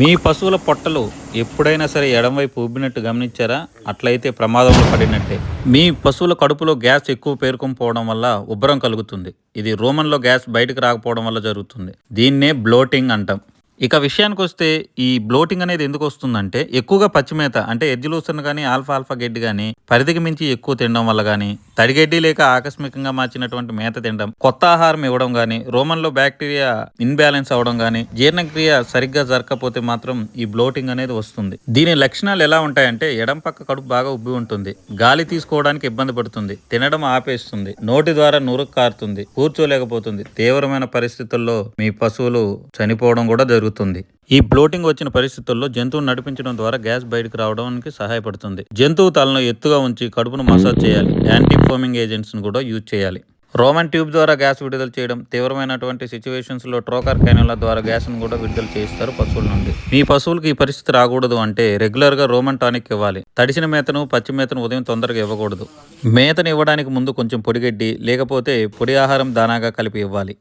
మీ పశువుల పొట్టలు ఎప్పుడైనా సరే ఎడంవైపు ఉబ్బినట్టు గమనించారా? అట్లయితే ప్రమాదంలో పడినట్టే. మీ పశువుల కడుపులో గ్యాస్ ఎక్కువ పేరుకొని పోవడం వల్ల ఉబ్బరం కలుగుతుంది. ఇది రోమన్లో గ్యాస్ బయటకు రాకపోవడం వల్ల జరుగుతుంది. దీన్నే బ్లోటింగ్ అంటాం. ఇక విషయానికి వస్తే ఈ బ్లోటింగ్ అనేది ఎందుకు వస్తుందంటే ఎక్కువగా పచ్చిమేత అంటే ఎజ్జులూసన్ కానీ ఆల్ఫా ఆల్ఫా గడ్డి కానీ పరిధికి మించి ఎక్కువ తినడం వల్ల కానీ తడిగడ్డి లేక ఆకస్మికంగా మార్చినటువంటి మేత తినడం కొత్త ఆహారం ఇవ్వడం కానీ రోమన్లో బ్యాక్టీరియా ఇన్బ్యాలెన్స్ అవడం కానీ జీర్ణక్రియ సరిగ్గా జరగకపోతే మాత్రం ఈ బ్లోటింగ్ అనేది వస్తుంది. దీని లక్షణాలు ఎలా ఉంటాయంటే ఎడం పక్క కడుపు బాగా ఉబ్బి ఉంటుంది గాలి తీసుకోవడానికి ఇబ్బంది పడుతుంది తినడం ఆపేస్తుంది నోటి ద్వారా నురుగు కారుతుంది కూర్చోలేకపోతుంది తీవ్రమైన పరిస్థితుల్లో మీ పశువులు చనిపోవడం కూడా జరుగుతుంది. ఈ బ్లోటింగ్ వచ్చిన పరిస్థితుల్లో జంతువును నడిపించడం ద్వారా గ్యాస్ బయటకు రావడానికి సహాయపడుతుంది. జంతువు తలను ఎత్తుగా ఉంచి కడుపును మసాజ్ చేయాలి. యాంటీ ఫోమింగ్ ఏజెంట్స్ను కూడా యూజ్ చేయాలి. రోమన్ ట్యూబ్ ద్వారా గ్యాస్ విడుదల చేయడం తీవ్రమైనటువంటి సిచ్యువేషన్స్లో ట్రోకర్ కెనోల ద్వారా గ్యాస్ను కూడా విడుదల చేయిస్తారు పశువుల నుండి. మీ పశువులకు ఈ పరిస్థితి రాకూడదు అంటే రెగ్యులర్గా రోమన్ టానిక్ ఇవ్వాలి. తడిసిన మేతను పచ్చి మేతను ఉదయం తొందరగా ఇవ్వకూడదు. మేతను ఇవ్వడానికి ముందు కొంచెం పొడిగడ్డి లేకపోతే పొడి ఆహారం దానాగా కలిపి ఇవ్వాలి.